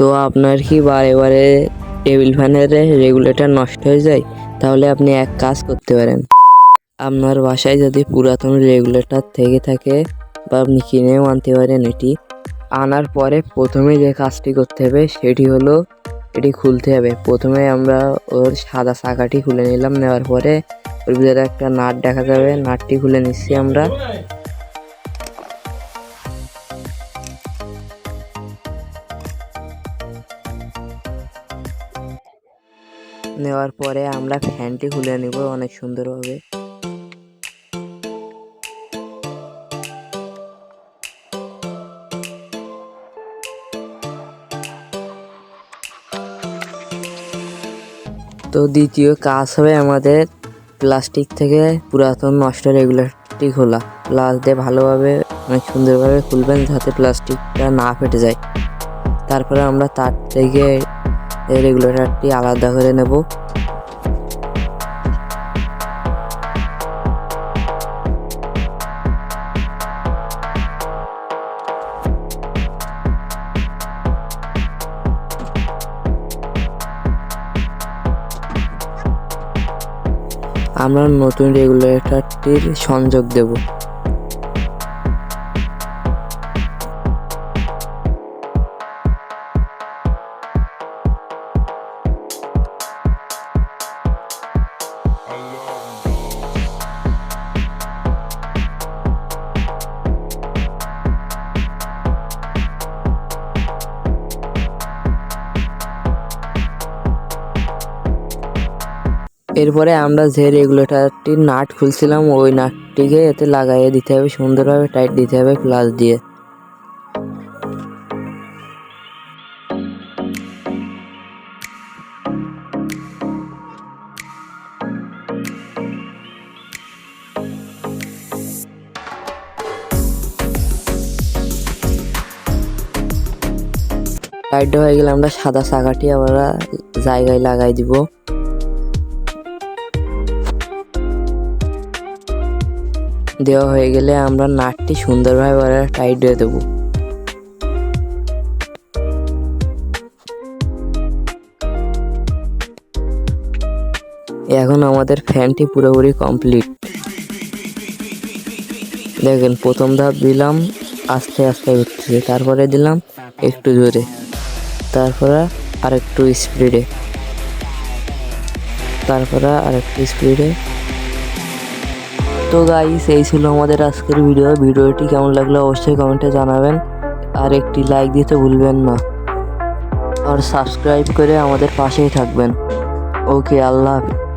তো আপনার কি বারে বারে টেবিল ফ্যানের রেগুলেটর নষ্ট হয়ে যায়? তাহলে আপনি এক কাজ করতে পারেন। আপনার বাসায় যদি পুরাতন রেগুলেটর থেকে থাকে বা আপনি কিনেও আনতে পারেন এটি, আনার পরে প্রথমে যে কাজটি করতে হবে সেটি হলো এটি খুলতে হবে। প্রথমে আমরা ওর সাদা চাকাটি খুলে নিলাম, নেওয়ার পরে ওর ভিতরে একটা নাট দেখা যাবে। নাটটি খুলে নিচ্ছি আমরা। নেওয়ার পরে আমরা ফ্যানটি খুলে নিব, অনেক সুন্দরভাবে তো দ্বিতীয় কাজ হবে আমাদের প্লাস্টিক থেকে পুরাতন নষ্ট রেগুলেটরটি খোলা। প্লাস দিয়ে ভালোভাবে, অনেক সুন্দরভাবে খুলবেন যাতে প্লাস্টিকটা না ফেটে যায়। তারপরে আমরা তার থেকে এই রেগুলেটরটি আলাদা করে নেব। আমরা নতুন রেগুলেটরটির সংযোগ দেব। এরপরে আমরা যে রেগুলেটরটির নাট খুলছিলাম, ওই নাটটিকে এতে লাগাইয়ে দিতে হবে, সুন্দরভাবে টাইট দিতে হবে প্লাস দিয়ে। টাইট হয়ে গেলে আমরা সাদা চাকাটি আমরা জায়গায় লাগাই দিব। দেওয়া হয়ে গেলে আমরা নাটটি সুন্দরভাবে টাইট দিয়ে দেবো। এখন আমাদের ফ্যানটি পুরোপুরি কমপ্লিট দেখেন, প্রথম ধাপ দিলাম, আস্তে আস্তে উঠছে তারপরে দিলাম একটু জোরে। তারপরে আর একটু স্পিডে তারপরে আর একটু স্পিডে তো গাইস এই ছিল আমাদের আজকের ভিডিও ভিডিওটি কেমন লাগল অবশ্যই কমেন্টে জানাবেন। আর একটি লাইক দিতে ভুলবেন না। আর সাবস্ক্রাইব করে আমাদের পাশেই থাকবেন। ওকে আল্লাহ হাফিজ।